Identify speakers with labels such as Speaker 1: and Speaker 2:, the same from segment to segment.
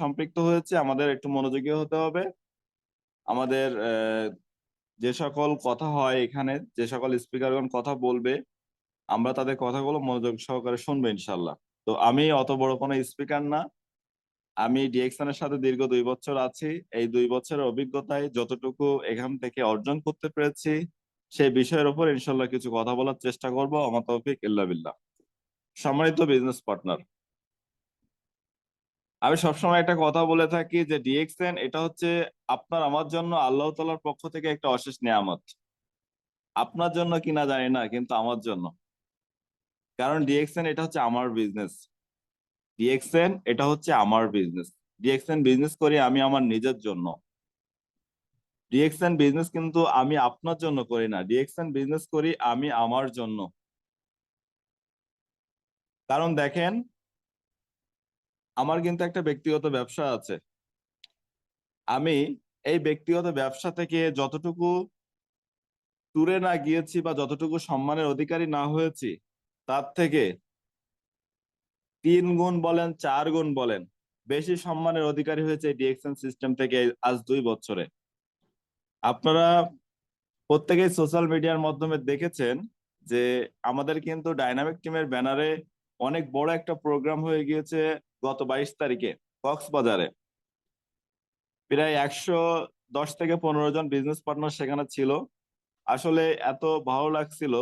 Speaker 1: সম্পৃক্ত হয়েছে, আমাদের একটু মনোযোগী হতে হবে। আমাদের যে সকল কথা হয় এখানে, যে সকল স্পিকারগণ কথা বলবে, আমরা তাদের কথাগুলো মনোযোগ সহকারে শুনব ইনশাল্লাহ। তো আমি অত বড় কোনো স্পিকার না। আমি ডিএক্সএন এর সাথে দীর্ঘ দুই বছর আছি। এই দুই বছরের অভিজ্ঞতায় যতটুকু এখান থেকে অর্জন করতে পেরেছি, সেই বিষয়ের উপর ইনশাল্লাহ কিছু কথা বলার চেষ্টা করব। আমার তৌফিক ইল্লা বিল্লাহ। সম্মানিত বিজনেস পার্টনার আমি সবসময় একটা কথা বলে থাকি যে ডিএক্সএন এটা হচ্ছে আপনার, আমার জন্য আল্লাহ তালার পক্ষ থেকে একটা অশেষ নিয়ামত। আপনার জন্য কিনা জানি না, কিন্তু আমার জন্য। কারণ ডিএক্সএন এটা হচ্ছে আমার বিজনেস ডিএক্সএন এটা হচ্ছে আমার বিজনেস ডিএক্সএন বিজনেস করি আমি আমার নিজের জন্য। ডিএক্সএন বিজনেস কিন্তু আমি আপনার জন্য করি না। ডিএক্সএন বিজনেস করি আমি আমার জন্য। কারণ দেখেন আমার কিন্তু একটা ব্যক্তিগত ব্যবসা আছে। আমি এই ব্যক্তিগত ব্যবসা থেকে যতটুকু ট্যুরে না গিয়েছি বা যতটুকু সম্মানের অধিকারী না হয়েছি, তার থেকে তিন গুণ বলেন, চার গুণ বলেন, বেশি সম্মানের অধিকারী হয়েছে ডিএক্সএন সিস্টেম থেকে আজ দুই বছরে। আপনারা প্রত্যেকেই সোশ্যাল মিডিয়ার মাধ্যমে দেখেছেন যে আমাদের কিন্তু ডাইনামিক টিমের ব্যানারে অনেক বড় একটা প্রোগ্রাম হয়ে গিয়েছে। গত বাইশ তারিখে কক্সবাজারে। প্রায় একশো দশ থেকে পনেরো জন বিজনেস পার্টনার সেখানে ছিল। আসলে এত ভালো লাগছিল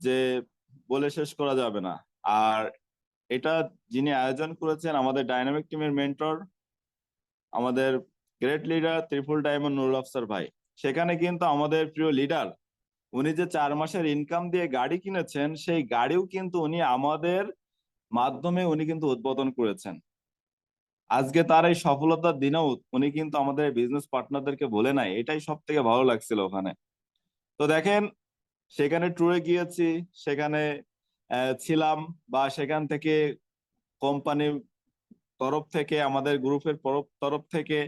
Speaker 1: যে বলে শেষ করা যাবে না। আর এটা যিনি আয়োজন করেছেন, আমাদের ডাইনামিক টিমের মেন্টর আমাদের great leader triple diamond Nurul Afsar ভাই। সেখানে কিন্তু আমাদের প্রিয় লিডার উনি যে চার মাসের ইনকাম দিয়ে গাড়ি কিনেছেন, সেই গাড়িও কিন্তু উনি আমাদের মাধ্যমে উনি কিন্তু উদ্বোধন করেছেন। আজকে তার এই সফলতার দিনেও উনি কিন্তু আমাদের বিজনেস পার্টনারদেরকে বলে নাই, এটাই সব থেকে ভালো লাগছিল ওখানে। তো দেখেন, সেখানে ট্যুরে গিয়েছি, সেখানে ছিলাম বা সেখান থেকে কোম্পানির তরফ থেকে, আমাদের গ্রুপের তরফ থেকে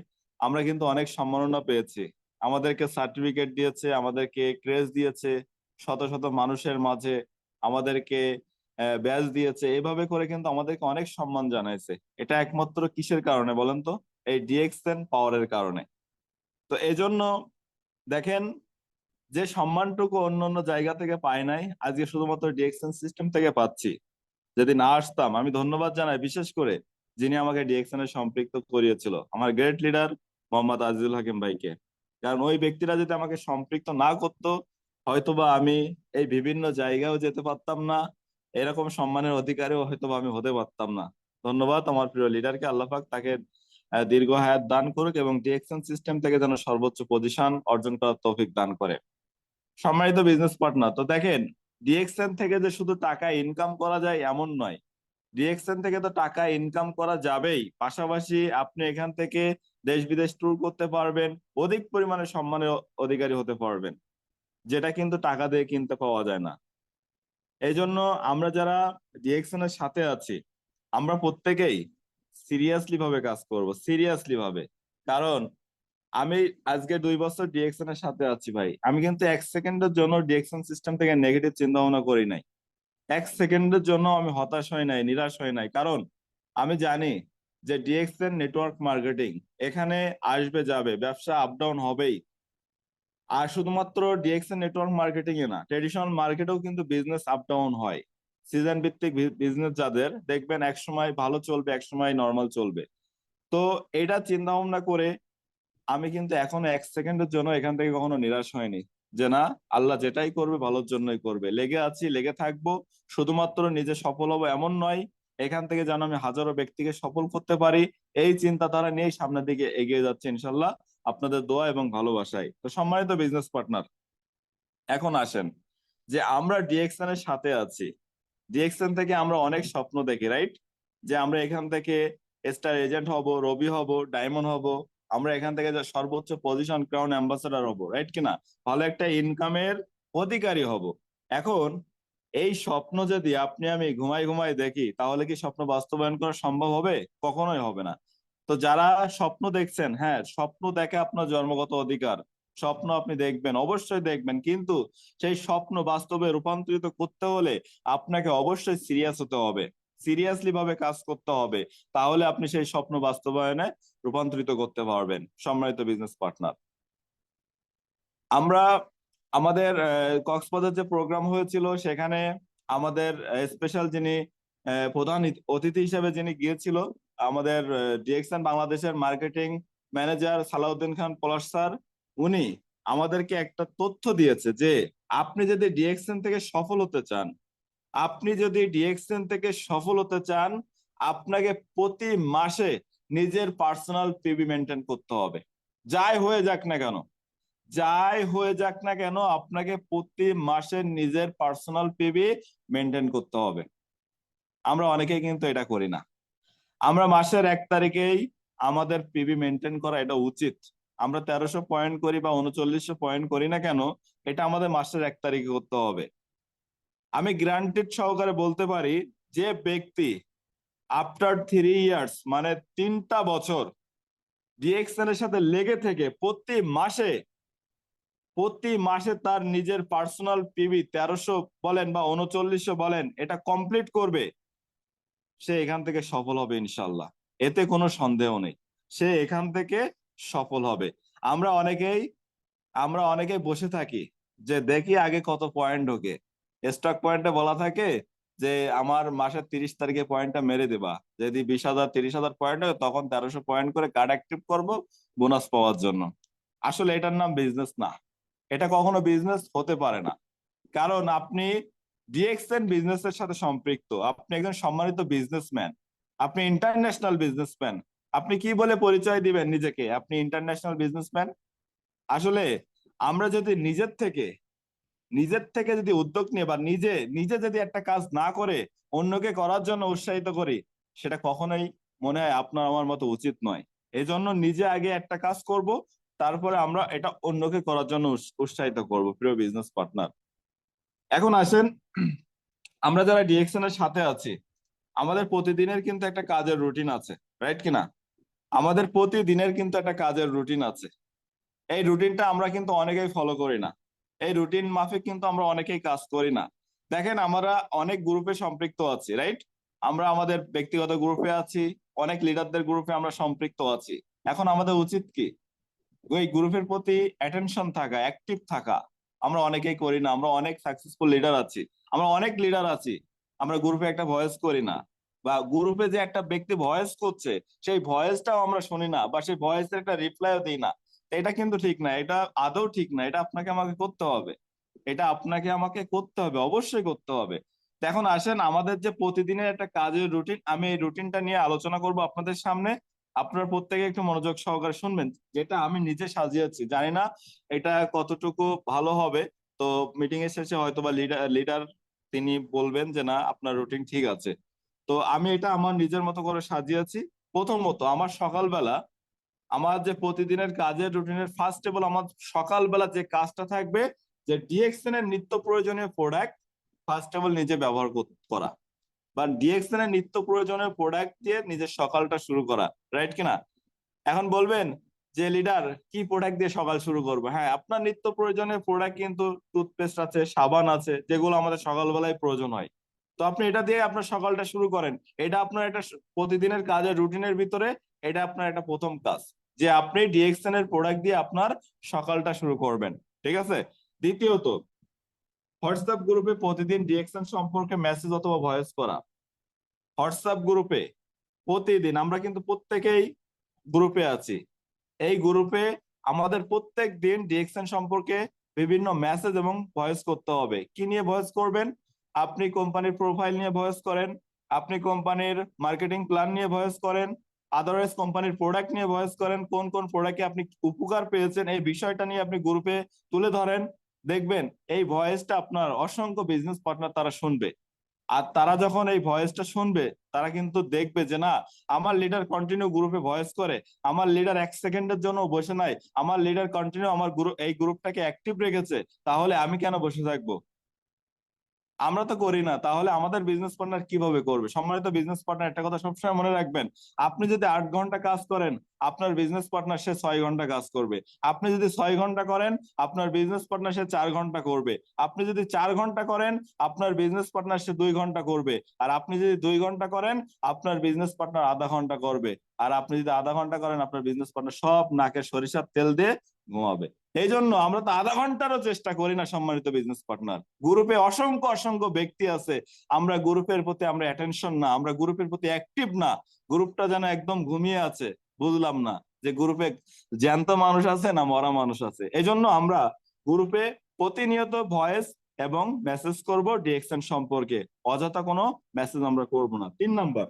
Speaker 1: আমরা কিন্তু অনেক সম্মাননা পেয়েছি। আমাদেরকে সার্টিফিকেট দিয়েছে, আমাদেরকে ক্রেজ দিয়েছে, শত শত মানুষের মাঝে আমাদেরকে ব্যাচ দিয়েছে। এভাবে করে কিন্তু আমাদেরকে অনেক সম্মান জানাইছে। এটা একমাত্র কিসের কারণে বলেন তো? এই ডিএক্সএন পাওয়ারের কারণে। তো এই জন্য দেখেন, যে সম্মানটুকু অন্য অন্য জায়গা থেকে পাই নাই, আজকে শুধুমাত্র ডিএক্সএন সিস্টেম থেকে পাচ্ছি। যদি না আসতাম, আমি ধন্যবাদ জানাই বিশেষ করে যিনি আমাকে ডিএক্সএন এর সম্পৃক্ত করিয়েছিল, আমার গ্রেট লিডার মোহাম্মদ আজিজুল হাকিম ভাইকে। কারণ ওই ব্যক্তিরা যদি আমাকে সম্পৃক্ত না করতো, হয়তোবা আমি এই বিভিন্ন জায়গায়ও যেতে পারতাম না এরকম সম্মানের অধিকারীও হয়তো আমি হতে পারতাম না। ধন্যবাদ আমার প্রিয় লিডারকে আল্লাহ পাক তাকে দীর্ঘ হায়াত দান করুক এবং ডিএক্সএন সিস্টেম থেকে যেন সর্বোচ্চ পজিশন অর্জন করার তৌফিক দান করে। সম্মানিত বিজনেস পার্টনার তো দেখেন ডিএক্সএন থেকে যে শুধু টাকা ইনকাম করা যায় এমন নয়। ডিএক্সএন থেকে তো টাকা ইনকাম করা যাবেই। পাশাপাশি আপনি এখান থেকে দেশ বিদেশ ট্যুর করতে পারবেন, অধিক পরিমাণে সম্মানের অধিকারী হতে পারবেন, যেটা কিন্তু টাকা দিয়ে কিনতে পাওয়া যায় না। এই জন্য আমরা যারা ডিএক্সএন এর সাথে আছি, আমরা প্রত্যেকেই সিরিয়াসলি ভাবে কাজ করব সিরিয়াসলি ভাবে। কারণ আমি আজকে দুই বছর ডিএক্সএন এর সাথে আছি ভাই। আমি কিন্তু এক সেকেন্ডের জন্য ডিএক্সএন সিস্টেম থেকে নেগেটিভ চিন্তা ভাবনা করি নাই। এক সেকেন্ডের জন্য আমি হতাশ হই নাই, নিরাশ হই নাই। কারণ আমি জানি যে ডিএক্সএন নেটওয়ার্ক মার্কেটিং এখানে আসবে, যাবে, ব্যবসা আপ ডাউন হবেই। আর শুধুমাত্র ডিএক্সএন নেটওয়ার্ক মার্কেটিং এ না ট্রেডিশনাল মার্কেটেও কিন্তু বিজনেস আপ ডাউন হয়। সিজন ভিত্তিক বিজনেস যাদের, দেখবেন এক সময় ভালো চলবে, এক সময় নর্মাল চলবে। তো এটা চিন্তা ভাবনা করে আমি কিন্তু এখনও এক সেকেন্ডের জন্য এখান থেকে কখনো নিরাশ হয়নি যে না, আল্লাহ যেটাই করবে ভালোর জন্যই করবে। লেগে আছি, লেগে থাকব, শুধুমাত্র নিজে সফল হব এমন নয়, এখান থেকে যেন আমি হাজারো ব্যক্তিকে সফল করতে পারি, এই চিন্তাধারা নিয়েই সামনের দিকে এগিয়ে যাচ্ছে ইনশাল্লাহ। আপনাদের দোয়া এবং ভালোবাসায়। তো সম্মানিত বিজনেস পার্টনার এখন আসেন যে আমরা ডিএক্সএন এর সাথে আছি। ডিএক্সএন থেকে আমরা অনেক স্বপ্ন দেখি রাইট যে আমরা এখান থেকে স্টার এজেন্ট হব, রবি হব ডায়মন্ড হব। আমরা এখান থেকে সর্বোচ্চ পজিশন ক্রাউন অ্যাম্বাসেডার হব রাইট কিনা? ভালো একটা ইনকামের অধিকারী হব। এখন এই স্বপ্ন যদি আপনি আমি ঘুমাই ঘুমাই দেখি, তাহলে কি স্বপ্ন বাস্তবায়ন করা সম্ভব হবে? কখনোই হবে না। তো যারা স্বপ্ন দেখছেন হ্যাঁ স্বপ্ন দেখে আপনার জন্মগত অধিকার, স্বপ্ন আপনি দেখবেন, অবশ্যই দেখবেন। কিন্তু সেই স্বপ্ন বাস্তবে রূপান্তরিত করতে হলে আপনাকে অবশ্যই সিরিয়াস হতে হবে সিরিয়াসলি ভাবে কাজ করতে হবে। তাহলে আপনি সেই স্বপ্ন বাস্তবায়নে রূপান্তরিত করতে পারবেন, সম্মানিত বিজনেস পার্টনার আমরা, আমাদের কক্সবাজার যে প্রোগ্রাম হয়েছিল, সেখানে আমাদের স্পেশাল যিনি প্রধান অতিথি হিসেবে যিনি গিয়েছিল আমাদের ডিএক্সএন বাংলাদেশের marketing manager Salauddin Khan Palash sir, উনি আমাদেরকে একটা তথ্য দিয়েছে যে আপনি যদি ডিএক্সএন থেকে সফল হতে চান, আপনি যদি ডিএক্সএন থেকে সফল হতে চান, আপনাকে প্রতি মাসে নিজের পার্সোনাল পিবি মেনটেন করতে হবে। যাই হয়ে যাক না কেন, যাই হয়ে যাক না কেন, আপনাকে প্রতি মাসে নিজের পার্সোনাল পিবি মেনটেন করতে হবে। আমরা অনেকেই কিন্তু এটা করি না। আমরা মাসের এক তারিখেই আমাদের পিবি মেনটেন করা এটা উচিত। আমরা তেরোশো পয়েন্ট করি বা উনচল্লিশশো পয়েন্ট করি না কেন, এটা আমাদের মাসের এক তারিখে করতে হবে। আমি গ্রান্টেড সহকারে বলতে পারি যে ব্যক্তি আফটার থ্রি ইয়ার্স মানে তিনটা বছর ডিএক্সএন এর সাথে লেগে থেকে প্রতি মাসে প্রতি মাসে তার নিজের পার্সোনাল পিবি তেরোশো বলেন বা উনচল্লিশশো বলেন, এটা কমপ্লিট করবে। সে এখান থেকে সফল হবে ইনশাল্লাহ এতে কোনো সন্দেহ নেই। সে এখান থেকে সফল হবে। আমরা অনেকেই আমরা অনেকেই বসে থাকি যে দেখি আগে কত পয়েন্ট ঢোকে। স্টক পয়েন্টে বলা থাকে যে আমার মাসের তিরিশ তারিখে পয়েন্টটা মেরে দেবা। যদি বিশ হাজার, তিরিশ হাজার পয়েন্ট হয়, তখন তেরোশো পয়েন্ট করে কার্ড অ্যাক্টিভ করব বোনাস পাওয়ার জন্য। আসলে এটার নাম বিজনেস না। এটা কখনো বিজনেস হতে পারে না। কারণ আপনি ডিএক্সএন বিজনেস এর সাথে সম্পৃক্ত। আপনি একজন সম্মানিত বিজনেসম্যান আপনি ইন্টারন্যাশনাল বিজনেসম্যান আপনি কি বলে পরিচয় দিবেন নিজেকে? আপনি ইন্টারন্যাশনাল বিজনেসম্যান আসলে আমরা যদি নিজের থেকে নিজের থেকে যদি উদ্যোগ নিয়ে বা নিজে নিজে যদি একটা কাজ না করে অন্যকে করার জন্য উৎসাহিত করি, সেটা কখনোই মনে হয় আপনার আমার মতো উচিত নয়। এই জন্য নিজে আগে একটা কাজ করব, তারপরে আমরা এটা অন্যকে করার জন্য উৎসাহিত করব, প্রিয় বিজনেস পার্টনার এখন আসেন, আমরা যারা ডিএক্সএন এর সাথে আছি, আমাদের প্রতিদিনের কিন্তু একটা কাজের রুটিন আছে রাইট কিনা? আমাদের প্রতিদিনের কিন্তু একটা কাজের রুটিন আছে। এই রুটিনটা আমরা কিন্তু অনেকেই ফলো করি না। এই রুটিন মাফিক কিন্তু আমরা অনেকেই কাজ করি না। দেখেন, আমরা অনেক গ্রুপে সম্পৃক্ত আছি রাইট আমরা আমাদের ব্যক্তিগত গ্রুপে আছি, অনেক লিডারদের গ্রুপে আমরা সম্পৃক্ত আছি। এখন আমাদের উচিত কি? ওই গ্রুপের প্রতি অ্যাটেনশন থাকা অ্যাক্টিভ থাকা আমরা অনেকেই করি না, আমরা অনেক সাকসেসফুল লিডার আছি, আমরা অনেক লিডার আছি, আমরা গ্রুপে একটা ভয়েস করি না, বা গ্রুপে যে একটা ব্যক্তি ভয়েস করছে, সেই ভয়েসটাও আমরা শুনি না, বা সেই ভয়েসের একটা রিপ্লাইও দিই না এটা কিন্তু ঠিক না, এটা আদৌ ঠিক না, এটা আপনাকে আমাকে করতে হবে, এটা আপনাকে আমাকে করতে হবে, অবশ্যই করতে হবে এখন আসেন আমাদের যে প্রতিদিনের একটা কাজের রুটিন আমি এই রুটিনটা নিয়ে আলোচনা করব আপনাদের সামনে আপনারা প্রত্যেকে একটু মনোযোগ সহকারে শুনবেন, যেটা আমি নিজে সাজিয়েছি। জানি না এটা কতটুকু ভালো হবে। তো মিটিং এর শেষে হয়তো বা লিডার লিডার তিনি বলবেন যে, না, আপনার রুটিন ঠিক আছে। তো আমি এটা আমার নিজের মতো করে সাজিয়েছি। প্রথমত, আমার সকালবেলা, আমার যে প্রতিদিনের কাজের রুটিনের ফার্স্ট অল আমার সকালবেলা যে কাজটা থাকবে, যে ডিএক্সএন এর নিত্য প্রয়োজনীয় প্রোডাক্ট ফার্স্ট অল নিজে ব্যবহার করা। বা ডিএক্সএন এর নিত্য প্রয়োজনের প্রোডাক্ট দিয়ে নিজের সকালটা শুরু করা রাইট কিনা? এখন বলবেন যে লিডার কি প্রোডাক্ট দিয়ে সকাল শুরু করব? হ্যাঁ আপনার নিত্য প্রয়োজনের প্রোডাক্ট কিন্তু টুথপেস্ট আছে, সাবান আছে, যেগুলো আমাদের সকালবেলায় প্রয়োজন হয়। তো আপনি এটা দিয়ে আপনার সকালটা শুরু করেন। এটা আপনার একটা প্রতিদিনের কাজের রুটিনের ভিতরে এটা আপনার একটা প্রথম কাজ, যে আপনি ডিএক্সএন এর প্রোডাক্ট দিয়ে আপনার সকালটা শুরু করবেন, ঠিক আছে? দ্বিতীয়ত হোয়াটসঅ্যাপ গ্রুপে প্রতিদিন ডিএক্সএন সম্পর্কে মেসেজ অথবা ভয়েস করা। হোয়াটসঅ্যাপ গ্রুপে প্রতিদিন, আমরা কিন্তু প্রত্যেকেই গ্রুপে আছি। এই গ্রুপে আমাদের প্রত্যেক দিন ডিএক্সএন সম্পর্কে বিভিন্ন মেসেজ এবং ভয়েস করতে হবে। কি নিয়ে ভয়েস করবেন? আপনি কোম্পানির প্রোফাইল নিয়ে ভয়েস করেন, আপনি কোম্পানির মার্কেটিং প্ল্যান নিয়ে ভয়েস করেন, আদারওয়াইজ কোম্পানির প্রোডাক্ট নিয়ে ভয়েস করেন, কোন কোন প্রোডাক্টে আপনি উপকার পেয়েছেন, এই বিষয়টা নিয়ে আপনি গ্রুপে তুলে ধরেন। দেখবেন এই ভয়েসটা আপনার অসংখ্য বিজনেস পার্টনার তারা শুনবে। আর তারা যখন এই ভয়েসটা শুনবে, তারা কিন্তু দেখবে যে না, আমার লিডার কন্টিনিউ গ্রুপে ভয়েস করে, আমার লিডার এক সেকেন্ডের জন্য বসে নাই, আমার লিডার কন্টিনিউ আমার গ্রুপ এই গ্রুপটাকে অ্যাক্টিভ রেখেছে, তাহলে আমি কেন বসে থাকব? আমরা তো করি না, তাহলে আমাদের বিজনেস পার্টনার কীভাবে করবে? সম্মানিত বিজনেস পার্টনার একটা কথা সবসময় মনে রাখবেন, আপনি যদি আট ঘণ্টা কাজ করেন, আপনার বিজনেস পার্টনার সে ছয় ঘণ্টা কাজ করবে। আপনি যদি ছয় ঘণ্টা করেন, আপনার বিজনেস পার্টনার সে চার ঘণ্টা করবে। আপনি যদি চার ঘণ্টা করেন, আপনার বিজনেস পার্টনার সে দুই ঘণ্টা করবে। আর আপনি যদি দুই ঘণ্টা করেন, আপনার বিজনেস পার্টনার আধা ঘণ্টা করবে। আর আপনি যদি আধা ঘণ্টা করেন, আপনার বিজনেস পার্টনার সব নাকে সরিষার তেল দিয়ে ঘুমাবে। এই জন্য আমরা তো আধা ঘন্টারও চেষ্টা করি না, সম্মানিত বিজনেস পার্টনার গ্রুপে অসংখ্য অসংখ্য ব্যক্তি আছে। আমরা গ্রুপের প্রতি আমরা অ্যাটেনশন না, আমরা গ্রুপের প্রতি অ্যাক্টিভ না। গ্রুপটা যেন একদম ঘুমিয়ে আছে, বুঝলাম না যে গ্রুপে জ্যান্ত মানুষ আছে না মরা মানুষ আছে। এই জন্য আমরা গ্রুপে প্রতিনিয়ত ভয়েস এবং মেসেজ করব ডিএক্সএন সম্পর্কে। অযথা কোনো মেসেজ আমরা করব না। তিন নাম্বার,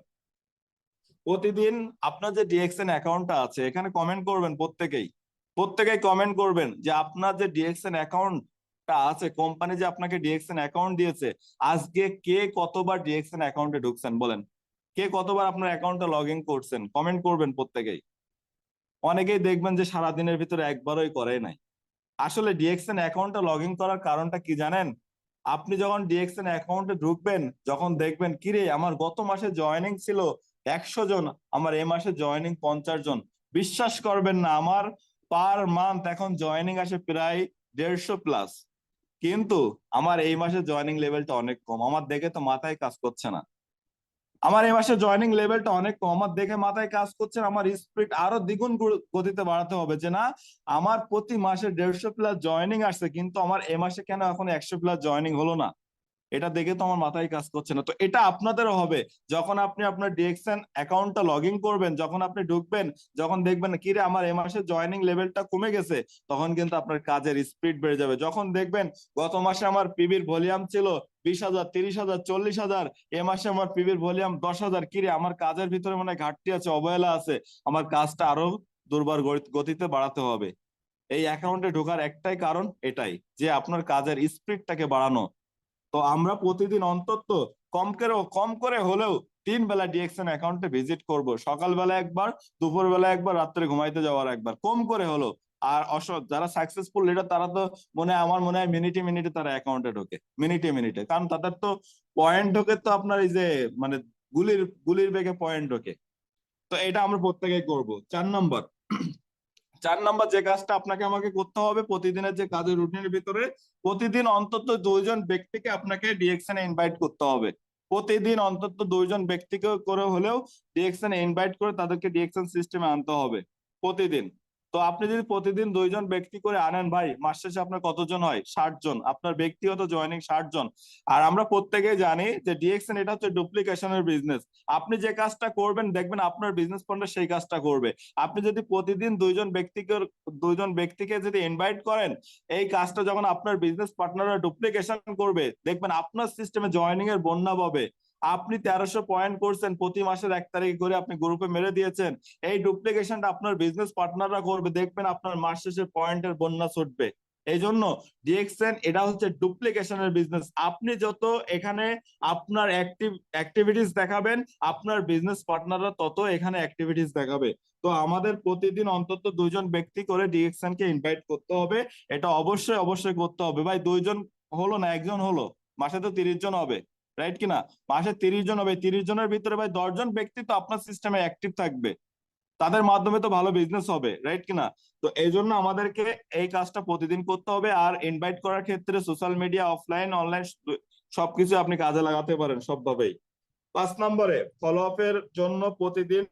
Speaker 1: প্রতিদিন আপনার যে ডিএক্সএন অ্যাকাউন্টটা আছে, এখানে কমেন্ট করবেন প্রত্যেকেই। প্রত্যেকেই কমেন্ট করবেন যে আপনার যে ডিএক্সএন অ্যাকাউন্টটা আছে কোম্পানি যে আপনাকে ডিএক্সএন অ্যাকাউন্ট দিয়েছে, আজকে কে কতবার ডিএক্সএন অ্যাকাউন্টে ঢুকছেন বলেন? কে কতবার আপনার অ্যাকাউন্টে লগ ইন করছেন? কমেন্ট করবেন প্রত্যেকেই। অনেকেই দেখবেন যে সারা দিনের ভিতরে একবারই করে নাই। আসলে ডিএক্সএন অ্যাকাউন্টে লগ ইন করার কারণটা কি জানেন? আপনি যখন ডিএক্সএন অ্যাকাউন্টে ঢুকবেন, যখন দেখবেন, কিরে, আমার গত মাসে জয়েনিং ছিল একশো জন, আমার এ মাসে জয়েনিং পঞ্চাশ জন। বিশ্বাস করবেন না, আমার পার মান্থ এখন জয়েনিং আসে প্রায় দেড়শো প্লাস কিন্তু আমার এই মাসে জয়েনিং লেভেলটা অনেক কম। আমার দেখে তো মাথায় কাজ করছে না। আমার এই মাসে জয়েনিং লেভেলটা অনেক কম। আমার দেখে মাথায় কাজ করছে আমার স্পিড আরও দ্বিগুণ গতিতে বাড়াতে হবে যে না, আমার প্রতি মাসে দেড়শো প্লাস জয়েনিং আসছে, কিন্তু আমার এ মাসে কেন এখন একশো প্লাস জয়েনিং হলো না? এটা দেখে তো আমার মাথায় কাজ করছে না। তো এটা আপনাদেরও হবে। যখন আপনি আপনার ডিএক্সএন অ্যাকাউন্টটা লগ ইন করবেন, যখন আপনি ঢুকবেন, যখন দেখবেন, কি রে, আমার এ মাসে জয়েনিং লেভেলটা কমে গেছে, তখন কিন্তু আপনার কাজের স্পিড বেড়ে যাবে। যখন দেখবেন, গত মাসে আমার পিবির ভলিউম ছিল বিশ হাজার, তিরিশ হাজার, চল্লিশ হাজার, এ মাসে আমার পিবির ভলিউম দশ হাজার কিরে আমার কাজের ভিতরে মানে ঘাটতি আছে, অবহেলা আছে, আমার কাজটা আরও দুর্বার গতি- গতিতে বাড়াতে হবে। এই অ্যাকাউন্টে ঢোকার একটাই কারণ এটাই, যে আপনার কাজের স্পিডটাকে বাড়ানো। তো আমরা প্রতিদিন অন্তত কম করে কম করে হলেও তিন বেলা ডিএক্সএন অ্যাকাউন্টে ভিজিট করব। সকালবেলা একবার, দুপুরবেলা একবার, রাত্রে ঘুমাইতে যাওয়ার একবার। কম করে হলো আর অস যারা সাকসেসফুল লিডার তারা তো মনে হয় আমার মনে হয় মিনিটে মিনিটে তারা অ্যাকাউন্টে ঢোকে। মিনিটে মিনিটে কারণ তাদের তো পয়েন্ট ঢোকে তো আপনার এই যে মানে গুলির গুলির বেগে পয়েন্ট ঢোকে। তো এটা আমরা প্রত্যেকেই করব। চার নম্বর চার নাম্বার যে কাজটা আপনাকে আমাকে করতে হবে প্রতিদিনের যে কাজের রুটিনের ভিতরে, প্রতিদিন অন্তত দুইজন ব্যক্তিকে আপনাকে ডিএক্সনে ইনভাইট করতে হবে। প্রতিদিন অন্তত দুইজন ব্যক্তিকে করে হলেও ডিএক্সএন ইনভাইট করে তাদেরকে ডিএক্সন সিস্টেমে আনতে হবে প্রতিদিন। তো আপনি যদি প্রতিদিন দুইজন ব্যক্তি করে আনেন ভাই, মাস শেষে আপনার কতজন হয়? ষাট জন। আপনার ব্যক্তিগত জয়েনিং ষাট জন। আর আমরা প্রত্যেকেই জানি যে ডিএক্সএন এটা হচ্ছে ডুপ্লিকেশনের বিজনেস আপনি যে কাজটা করবেন, দেখবেন আপনার বিজনেস পার্টনার সেই কাজটা করবে। আপনি যদি প্রতিদিন দুইজন ব্যক্তিকে দুইজন ব্যক্তিকে যদি ইনভাইট করেন, এই কাজটা যখন আপনার বিজনেস পার্টনাররা ডুপ্লিকেশন করবে, দেখবেন আপনার সিস্টেমে জয়েনিং এর বন্যা পাবে। আপনি তেরোশো পয়েন্ট করছেন, প্রতি মাসের এক তারিখ করে আপনি গ্রুপে মেরে দিয়েছেন। এই ডুপ্লিকেশনটা আপনার বিজনেস পার্টনাররা করবে, দেখবেন আপনার মাস শেষে পয়েন্টের বন্যা ছুটবে। এই জন্য ডিএক্সএন এটা হচ্ছে ডুপ্লিকেশনের বিজনেস আপনি যত এখানে আপনার অ্যাক্টিভ অ্যাক্টিভিটিস দেখাবেন, আপনার বিজনেস পার্টনাররা তত এখানে অ্যাক্টিভিটিস দেখাবে। তো আমাদের প্রতিদিন অন্তত দুইজন ব্যক্তি করে ডিএক্সএন কে ইনভাইট করতে হবে। এটা অবশ্যই অবশ্যই করতে হবে। ভাই, দুইজন হলো না, একজন হলো? মাসে তো তিরিশ জন হবে। রাইট কিনা? মাসে তিরিশ জন হবে। তিরিশ জনের ভিতরে ভাই দশজন ব্যক্তি তো আপনার সিস্টেমে অ্যাক্টিভ থাকবে। তাদের মাধ্যমে তো ভালো বিজনেস হবে। রাইট কিনা? তো এই জন্য আমাদেরকে এই কাজটা প্রতিদিন করতে হবে আর ইনভাইট করার ক্ষেত্রে সোশ্যাল মিডিয়া অফলাইন অনলাইন সবকিছু আপনি কাজে লাগাতে পারেন সবভাবেই। পাঁচ নম্বরে ফলো আপের জন্য প্রতিদিন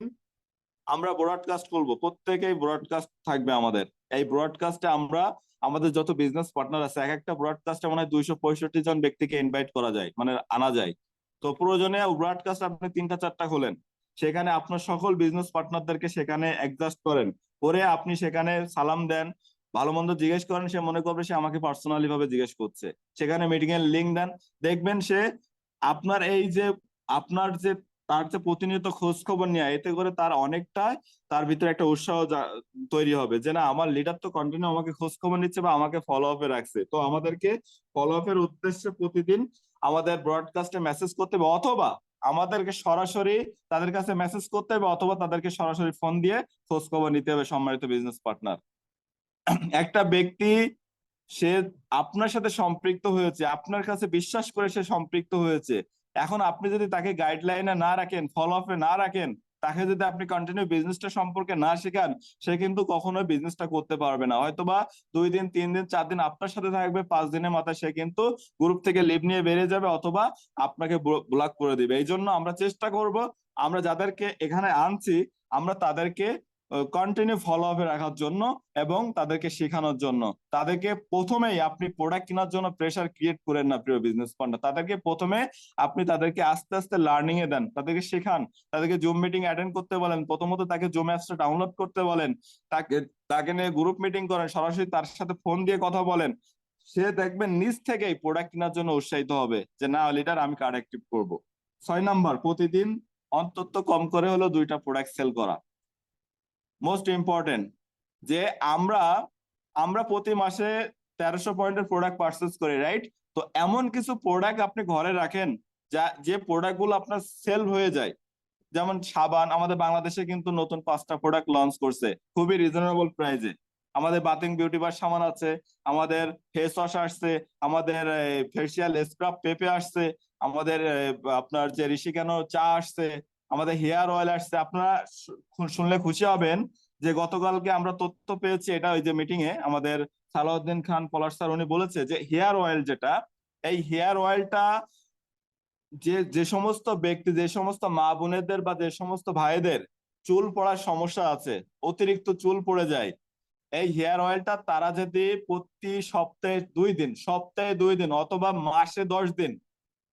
Speaker 1: আমরা ব্রডকাস্ট করব। প্রত্যেকেই ব্রডকাস্ট থাকবে আমাদের। এই ব্রডকাস্টে আমরা আমাদের যত বিজনেস পার্টনার আছে, এক একটা ব্রডকাস্টে মনে দুইশো পঁয়ষট্টি জন ব্যক্তিকে ইনভাইট করা যায় মানে আনা যায়। তো প্রয়োজনে ব্রডকাস্ট আপনি তিনটা চারটা খোলেন, সেখানে আপনার সকল বিজনেস পার্টনারদেরকে সেখানে অ্যাডজাস্ট করেন। করে আপনি সেখানে সালাম দেন, ভালো মন্দ জিজ্ঞেস করেন, সে মনে করবে সে আমাকে পার্সোনালি ভাবে জিজ্ঞেস করছে। সেখানে মিটিং এর লিঙ্ক দেন, দেখবেন সে আপনার এই যে, আপনার যে তার যে প্রতিনিয়ত খোঁজ খবর নেওয়া এতে করে তার অনেকটা তার ভিতরে একটা উৎসাহ তৈরি হবে যে না, আমার লিডার তো কন্টিনিউ আমাকে খোঁজ খবর নিচ্ছে বা আমাকে ফলো আপে রাখছে। তো আমাদেরকে ফলো আপের উদ্দেশ্যে প্রতিদিন আমাদের ব্রডকাস্টে মেসেজ করতে হবে অথবা আমাদেরকে সরাসরি তাদের কাছে মেসেজ করতে হবে অথবা তাদেরকে সরাসরি ফোন দিয়ে খোঁজ খবর নিতে হবে সম্মানিত বিজনেস পার্টনার একটা ব্যক্তি সে আপনার সাথে সম্পৃক্ত হয়েছে, আপনার কাছে বিশ্বাস করে সে সম্পৃক্ত হয়েছে এখন আপনি যদি তাকে গাইডলাইনে না রাখেন ফলো আপে না রাখেন, তাকে যদি আপনি কন্টিনিউ বিজনেসটা সম্পর্কে না শেখান, সে কিন্তু কখনোই বিজনেসটা করতে পারবে না। হয়তোবা দুই দিন, তিন দিন, চার দিন আপনার সাথে থাকবে, পাঁচ দিনের মাথায় সে কিন্তু গ্রুপ থেকে লিভ নিয়ে বেরিয়ে যাবে অথবা আপনাকে ব্লক করে দিবে। এই জন্য আমরা চেষ্টা করব, আমরা যাদেরকে এখানে আনছি, আমরা তাদেরকে কন্টিনিউ ফলো আপে রাখার জন্য এবং তাদেরকে শেখানোর জন্য। তাদেরকে প্রথমেই আপনি প্রোডাক্ট কেনার জন্য প্রেশার ক্রিয়েট করেন না প্রিয় বিজনেস পার্টনার তাদেরকে প্রথমে আপনি তাদেরকে আস্তে আস্তে লার্নিং এ দেন, তাদেরকে শেখান, তাদেরকে জুম মিটিং অ্যাটেন্ড করতে বলেন, প্রথমত তাকে জুম অ্যাপসটা ডাউনলোড করতে বলেন, তাকে তাকে নিয়ে গ্রুপ মিটিং করেন, সরাসরি তার সাথে ফোন দিয়ে কথা বলেন। সে দেখবেন নিজ থেকেই প্রোডাক্ট কেনার জন্য উৎসাহিত হবে যে, না লিডার আমি কার্ড অ্যাক্টিভ করব। ছয় নাম্বার, প্রতিদিন অন্তত কম করে হলো দুইটা প্রোডাক্ট সেল করা। মোস্ট ইম্পর্টেন্ট যে আমরা আমরা প্রতি মাসে তেরোশো পয়েন্টের প্রোডাক্ট পারচেস করি রাইট তো এমন কিছু প্রোডাক্ট আপনি ঘরে রাখেন যা, যে প্রোডাক্টগুলো আপনার সেল হয়ে যায়। যেমন সাবান, আমাদের বাংলাদেশে কিন্তু নতুন পাঁচটা প্রোডাক্ট লঞ্চ করছে, খুবই রিজনেবল প্রাইজে আমাদের বাতিং বিউটি বার সামান আছে, আমাদের ফেস ওয়াশ আসছে, আমাদের ফেসিয়াল স্ক্রাব পেপে আসছে, আমাদের আপনার যে ঋষিকেন চা আসছে আমাদের হেয়ার অয়েল আসছে। আপনারা শুনলে খুশি হবেন যে গতকালকে আমরা তথ্য পেয়েছি, এটা ওই যে মিটিং এ আমাদের সালাউদ্দিন খান, পলাশ স্যার, উনি বলেছে যে হেয়ার অয়েল যেটা, এই হেয়ার অয়েলটা যে যে সমস্ত ব্যক্তি, যে সমস্ত মা বোনেদের বা যে সমস্ত ভাইদের চুল পড়ার সমস্যা আছে, অতিরিক্ত চুল পড়ে যায়, এই হেয়ার অয়েলটা তারা যদি প্রতি সপ্তাহে দুই দিন, সপ্তাহে দুই দিন অথবা মাসে দশ দিন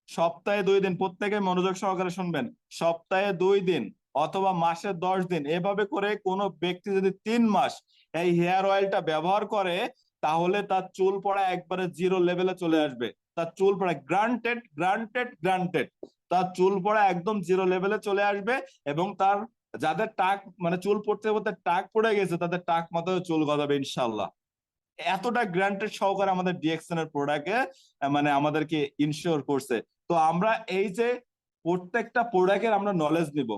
Speaker 1: সপ্তাহে দুই দিন, প্রত্যেকে মনোযোগ সহকারে শুনবেন। সপ্তাহে দুই দিন অথবা মাসে দশ দিন, এভাবে করে কোনো ব্যক্তি যদি তিন মাস এই হেয়ার অয়েলটা ব্যবহার করে, তাহলে তার চুল পড়া একবারে জিরো লেভেলে চলে আসবে। তার চুল পড়া গ্রান্টেড গ্রান্টেড গ্রান্টেড তার চুল পড়া একদম জিরো লেভেলে চলে আসবে এবং তার যাদের টাক মানে চুল পড়তে পড়তে টাক পড়ে গেছে, তাদের টাক মাথায় চুল গজাবে ইনশাল্লাহ এতটা গ্রান্টেড সহকারে আমাদের ডিএক্সএন এর প্রোডাক্টে মানে আমাদেরকে ইনশিওর করছে। তো আমরা এই যে প্রত্যেকটা প্রোডাক্টের আমরা নলেজ নিব,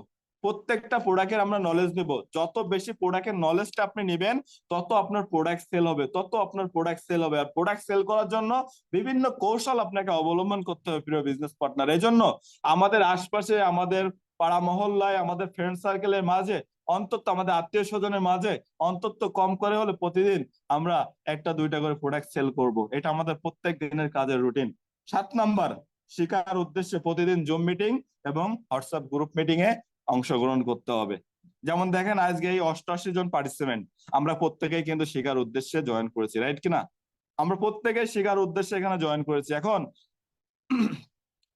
Speaker 1: প্রত্যেকটা প্রোডাক্টের আমরা নলেজ নিব। যত বেশি প্রোডাক্টের নলেজটা আপনি নেবেন, তত আপনার প্রোডাক্ট সেল হবে, তত আপনার প্রোডাক্ট সেল হবে। আর প্রোডাক্ট সেল করার জন্য বিভিন্ন কৌশল আপনাকে অবলম্বন করতে হবে প্রিয় বিজনেস পার্টনার এই জন্য আমাদের আশপাশে, আমাদের পাড়া মহল্লায়, আমাদের ফ্রেন্ড সার্কেলের মাঝে অন্তত আমাদের আত্মীয় স্বজনের মাঝে অন্তত কম করে হলে প্রতিদিন আমরা একটা দুইটা করে প্রোডাক্ট সেল করব। এটা আমাদের প্রত্যেক দিনের কাজের রুটিন সাত নাম্বার শেখার উদ্দেশ্যে প্রতিদিন জুম মিটিং এবং হোয়াটসঅ্যাপ গ্রুপ মিটিং এ অংশগ্রহণ করতে হবে। যেমন দেখেন, আজকে এই অষ্টআশি জন পার্টিসিপেন্ট আমরা প্রত্যেকেই কিন্তু শিকার উদ্দেশ্যে জয়েন করেছি রাইট কিনা? আমরা প্রত্যেকেই শিকার উদ্দেশ্যে এখানে জয়েন করেছি। এখন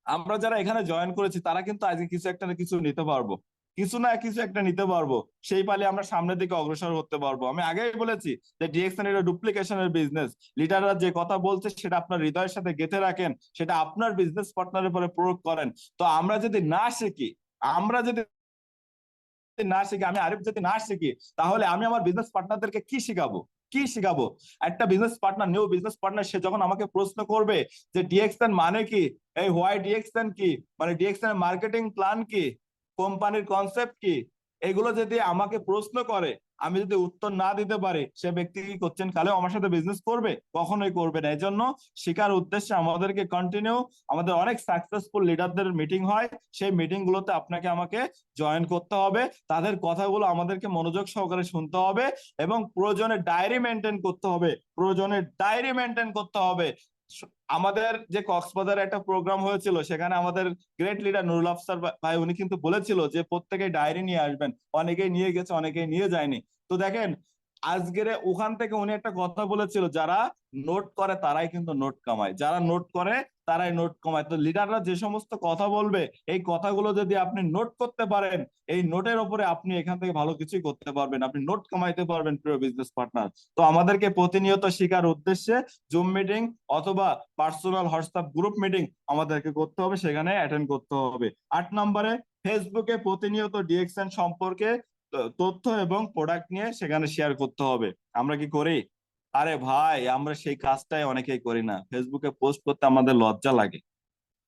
Speaker 1: আমরা যারা এখানে জয়েন করেছি, তারা কিন্তু আজকে কিছু একটা কিছু নিতে পারব। কিছু না কিছু একটা নিতে পারব। সেই পালে আমরা সামনের দিকে অগ্রসর হতে পারব। আমি আগেই বলেছি যে ডিএক্সএন এটা ডুপ্লিকেশনের বিজনেস লিডাররা যে কথা বলছে সেটা আপনার হৃদয়ের সাথে গেঁথে রাখেন, সেটা আপনার বিজনেস পার্টনারের উপরে প্রয়োগ করেন। তো আমরা যদি না শিখি, আমরা যদি না শিখি, আমি আরিফ যদি না শিখি, তাহলে আমি আমার বিজনেস পার্টনারদেরকে কি শিখাবো? কি শিখাবো? একটা business partner new business partner সে যখন আমাকে প্রশ্ন করবে যে ডিএক্সএন মানে কি? এই হোয়াই ডিএক্সএন কি? মানে ডিএক্সএন মার্কেটিং প্ল্যান কি? কোম্পানির কনসেপ্ট কি? এগুলো যদি আমাকে প্রশ্ন করে, আমি যদি উত্তর না দিতে পারি, সে ব্যক্তি কি করছেন? কালেও আমার সাথে বিজনেস করবে? কখনোই করবে না। এই জন্য শেখার উদ্দেশ্যে আমাদেরকে কন্টিনিউ আমাদের অনেক সাকসেসফুল লিডারদের মিটিং হয়। সেই মিটিং গুলোতে আপনাকে আমাকে জয়েন করতে হবে। তাদের কথাগুলো আমাদেরকে মনোযোগ সহকারে শুনতে হবে এবং প্রয়োজনে ডায়েরি মেনটেন করতে হবে। প্রয়োজনে ডায়েরি মেনটেন করতে হবে। আমাদের যে কক্সবাজারে একটা প্রোগ্রাম হয়েছিল, সেখানে আমাদের গ্রেট লিডার নুরুল আফসার ভাই, উনি কিন্তু বলেছিল যে প্রত্যেকে ডায়েরি নিয়ে আসবেন। অনেকেই নিয়ে গেছে, অনেকেই নিয়ে যায়নি। তো দেখেন আজকের ওখান থেকে উনি একটা কথা বলেছিল, যারা নোট করে তারাই কিন্তু নোট কামায়। যারা নোট করে তারাই নোট কমায়। তো লিডাররা যে সমস্ত কথা বলবে, এই কথাগুলো যদি আপনি নোট করতে পারেন, এই নোটের ওপরে আপনি এখান থেকে ভালো কিছুই করতে পারবেন। আপনি নোট কমাইতে পারবেন, প্রিয় বিজনেস পার্টনার তো আমাদেরকে প্রতিনিয়ত শেখার উদ্দেশ্যে জুম মিটিং অথবা পার্সোনাল হোয়াটসঅ্যাপ গ্রুপ মিটিং আমাদেরকে করতে হবে, সেখানে অ্যাটেন্ড করতে হবে। আট নম্বরে ফেসবুকে প্রতিনিয়ত ডিএক্সএন সম্পর্কে তথ্য এবং প্রোডাক্ট নিয়ে সেখানে শেয়ার করতে হবে। আমরা কি করি? আরে ভাই, আমরা সেই কাজটাই অনেকেই করি না। ফেসবুকে পোস্ট করতে আমাদের লজ্জা লাগে।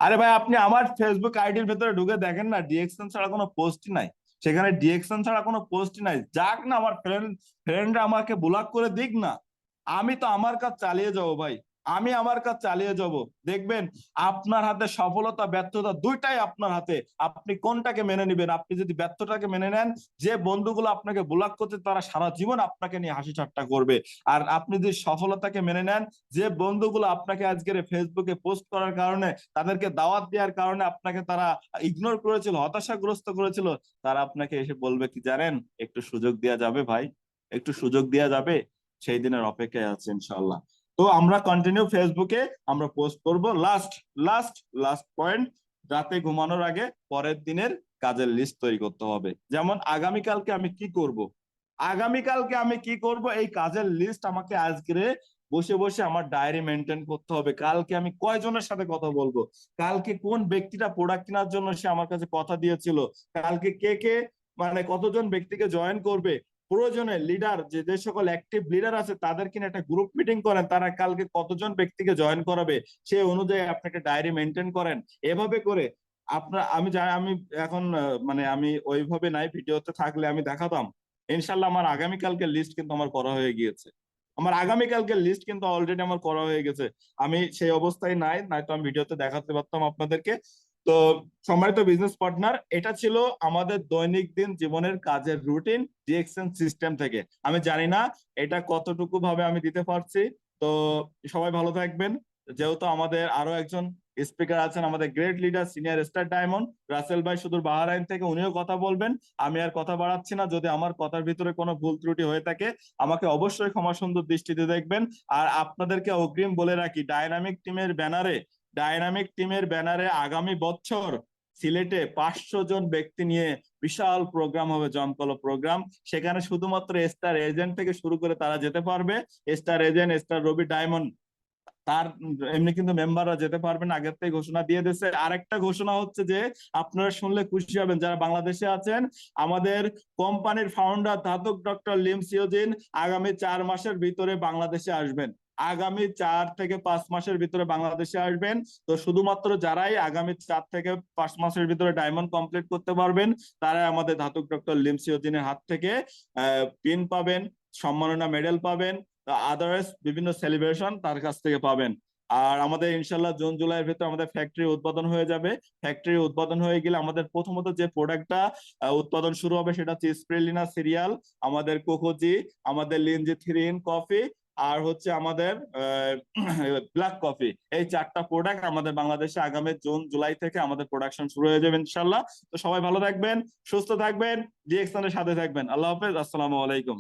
Speaker 1: আরে ভাই, আপনি আমার ফেসবুক আইডির ভেতরে ঢুকে দেখেন না ডিএক্সএন ছাড়া কোনো পোস্টই নাই। সেখানে ডিএক্সএন ছাড়া কোনো পোস্টই নাই। যাক না, আমার ফ্রেন্ড ফ্রেন্ডরা আমাকে ব্লক করে দিক না। আমি তো আমার কাজ চালিয়ে যাব ভাই। আমি আমার কাজ চালিয়ে যাব। দেখবেন, আপনার হাতে সফলতা, ব্যর্থতা দুইটাই আপনার হাতে। আপনি কোনটাকে মেনে নেবেন? আপনি যদি ব্যর্থটাকে মেনে নেন, যে বন্ধুগুলো আপনাকে ব্লক করছে, তারা সারা জীবন আপনাকে নিয়ে হাসি ঠাট্টা করবে। আর আপনি যদি সফলতাকে মেনে নেন, যে বন্ধুগুলো আপনাকে আজকের ফেসবুকে পোস্ট করার কারণে, তাদেরকে দাওয়াত দেওয়ার কারণে আপনাকে তারা ইগনোর করেছিল, হতাশাগ্রস্ত করেছিল, তারা আপনাকে এসে বলবে কি, জানেন, একটু সুযোগ দেওয়া যাবে ভাই। একটু সুযোগ দেওয়া যাবে। সেই দিনের অপেক্ষায় আছে ইনশাল্লাহ তো আমরা কন্টিনিউ ফেসবুকে আমরা পোস্ট করব। লাস্ট লাস্ট লাস্ট পয়েন্ট রাতে ঘুমানোর আগে পরের দিনের কাজের লিস্ট তৈরি করতে হবে। যেমন আগামীকালকে আমি কি করব? আগামীকালকে আমি কি করব? এই কাজের লিস্ট আমাকে আজকে বসে বসে আমার ডায়েরি মেনটেন করতে হবে। কালকে আমি কয়জনের সাথে কথা বলব? কালকে কোন ব্যক্তিটা প্রোডাক্ট কেনার জন্য সে আমার কাছে কথা দিয়েছিল? কালকে কে কে মানে কতজন ব্যক্তিকে জয়েন করবে? প্রয়োজনে লিডার যে যে সকল অ্যাক্টিভ লিডার আছে, তাদের কিনে একটা গ্রুপ মিটিং করেন। তারা কালকে কতজন ব্যক্তিকে জয়েন করাবে, সে অনুযায়ী আপনাকে ডায়েরি মেনটেন করেন। এভাবে করে আপনার, আমি আমি এখন মানে আমি ওইভাবে নাই, ভিডিওতে থাকলে আমি দেখাতাম। ইনশাল্লাহ আমার আগামীকালকে লিস্ট কিন্তু আমার করা হয়ে গিয়েছে। আমার আগামীকালকে লিস্ট কিন্তু অলরেডি আমার করা হয়ে গেছে। আমি সেই অবস্থায় নাই, নয়তো আমি ভিডিওতে দেখাতে পারতাম আপনাদেরকে। তো সম্মানিত বিজনেস পার্টনার এটা ছিল আমাদের দৈনিক দিন জীবনের কাজের রুটিন ডিএক্সএন সিস্টেম থেকে। আমি জানি না এটা কতটুকু ভাবে আমি দিতে পারছি। তো সবাই ভালো থাকবেন। যেহেতু আমাদের আরও একজন স্পিকার আছেন, আমাদের great leader senior star diamond Rasel ভাই সুদূর বাহারাইন থেকে উনিও কথা বলবেন। আমি আর কথা বাড়াচ্ছি না। যদি আমার কথার ভিতরে কোনো ভুল ত্রুটি হয়ে থাকে, আমাকে অবশ্যই ক্ষমা সুন্দর দৃষ্টিতে দেখবেন। আর আপনাদেরকে অগ্রিম বলে রাখি ডায়নামিক টিমের ব্যানারে ডায়নামিক টিমের ব্যানারে আগামী বছর সিলেটে পাঁচশো জন ব্যক্তি নিয়ে বিশাল প্রোগ্রাম হবে, জমকলো প্রোগ্রাম সেখানে শুধুমাত্র স্টার এজেন্ট থেকে শুরু করে তারা যেতে পারবে। Star agent star Robi diamond তার এমনি কিন্তু মেম্বাররা যেতে পারবেন আগের থেকে ঘোষণা দিয়ে দিয়েছে। আরেকটা ঘোষণা হচ্ছে যে, আপনারা শুনলে খুশি হবেন, যারা বাংলাদেশে আছেন, আমাদের কোম্পানির ফাউন্ডার ধাতক ডক্টর লিম সিওজিন, আগামী চার মাসের ভিতরে বাংলাদেশে আসবেন। আগামী চার থেকে পাঁচ মাসের ভিতরে বাংলাদেশে আসবেন। তো শুধুমাত্র যারাই আগামী চার থেকে পাঁচ মাসের ভিতরে ডায়মন্ড কমপ্লিট করতে পারবেন, তারাই আমাদের ধাতক ডক্টর লিম সিওজিনের হাত থেকে পিন পাবেন, সম্মাননা মেডেল পাবেন আদার্স বিভিন্ন সেলিব্রেশন তার কাছ থেকে পাবেন। আর আমাদের ইনশাল্লাহ জুন, জুলাইয়ের ভিতরে আমাদের ফ্যাক্টরি উৎপাদন হয়ে যাবে। ফ্যাক্টরি উৎপাদন হয়ে গেলে আমাদের প্রথমত যে প্রোডাক্টটা উৎপাদন শুরু হবে সেটা হচ্ছে স্প্রেলিনা সিরিয়াল আমাদের কোকোজি আমাদের লিনজি থ্রিন কফি আর হচ্ছে আমাদের ব্ল্যাক কফি এই চারটা প্রোডাক্ট আমাদের বাংলাদেশে আগামী জুন, জুলাই থেকে আমাদের প্রোডাকশন শুরু হয়ে যাবে ইনশাল্লাহ তো সবাই ভালো থাকবেন, সুস্থ থাকবেন ডিএক্সনের সাথে থাকবেন। আল্লাহ হাফেজ, আসসালামু আলাইকুম।